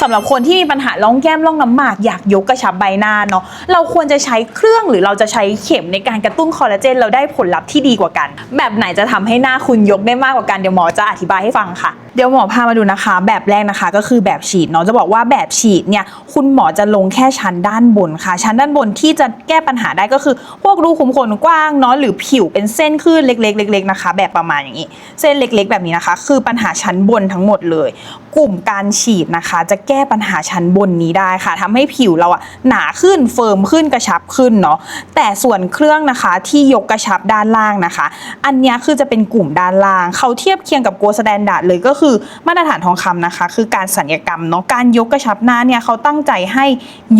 สำหรับคนที่มีปัญหาร่องแก้มร่องน้ำหมากอยากยกกระชับใบหน้าเนาะเราควรจะใช้เครื่องหรือเราจะใช้เข็มในการกระตุ้นคอลลาเจนเราได้ผลลัพธ์ที่ดีกว่ากัน แบบไหนจะทำให้หน้าคุณยกได้มากกว่ากันเดี๋ยวหมอจะอธิบายให้ฟังค่ะ เดี๋ยวหมอพามาดูนะคะ แบบแรกนะคะก็คือแบบฉีดเนาะจะบอกว่าแบบฉีดเนี่ยคุณหมอจะลงแค่ชั้นด้านบนค่ะ ชั้นด้านบนที่จะแก้ปัญหาได้ก็คือ พวกรูขุมขนกว้างเนาะหรือผิวเป็นเส้นขึ้นเล็กๆเล็กๆนะคะ แบบประมาณอย่างนี้ เส้นเล็กๆ แบบนี้นะคะ คือปัญหาชั้นบนทั้งหมดเลย กลุ่มการฉีดนะคะ จะแก้ปัญหาชั้นบนนี้ได้ค่ะทำให้ผิวเราอะหนาขึ้นเฟิร์มขึ้นกระชับขึ้นเนาะแต่ส่วนเครื่องนะคะที่ยกกระชับด้านล่างนะคะ อันนี้คือจะเป็นกลุ่มด้านล่างเขาเทียบเคียงกับโกสแตนดาร์ดเลยก็คือมาตรฐานทองคำนะคะ คือการสัญญกรรมเนาะการยกกระชับหน้าเนี่ยเขาตั้งใจให้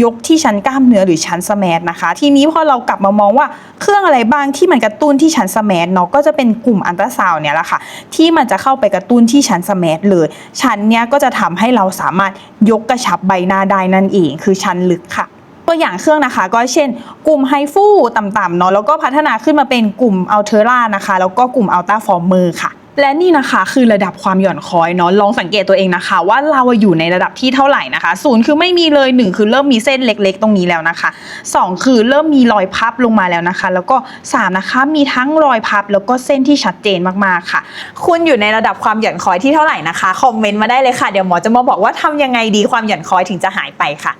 ยกที่ชั้นกล้ามเนื้อหรือชั้นสแมทนะคะ ทีนี้พอเรากลับมามองว่าเครื่องอะไรบ้างที่มันกระตุ้นที่ชั้นสแมทเนาะก็จะเป็นกลุ่มอันตราซาวน์เนี่ยแหละค่ะ ที่มันจะเข้าไปกระตุ้นที่ชั้นสแมทเลย ชั้นเนี้ยก็จะทำให้เราสามารถยกกระชับใบหน้าได้นั่นเอง คือชั้นลึกค่ะตัวอย่างเครื่องนะคะก็เช่น กลุ่มไฮฟูต่ำๆเนาะแล้วก็พัฒนาขึ้นมาเป็นกลุ่มอัลเทอร่านะคะ แล้วก็กลุ่มอัลต้าฟอร์เมอร์ค่ะ และนี่นะคะคือระดับความหย่อนคอยเนาะลองสังเกตตัวเองนะคะ ว่าเราอยู่ในระดับที่เท่าไหร่นะคะศูนย์คือไม่มีเลยหนึ่งคือเริ่มมีเส้นเล็กๆ ตรงนี้แล้วนะคะสองคือเริ่มมีรอยพับลงมาแล้วนะคะ แล้วก็สามนะคะมีทั้งรอยพับแล้วก็เส้นที่ชัดเจนมากๆค่ะ คุณอยู่ในระดับความหย่อนคอยที่เท่าไหร่นะคะคอมเมนต์มาได้เลยค่ะเดี๋ยวหมอจะมาบอกว่าทำยังไงดีความหย่อนคอยถึงจะหายไปค่ะ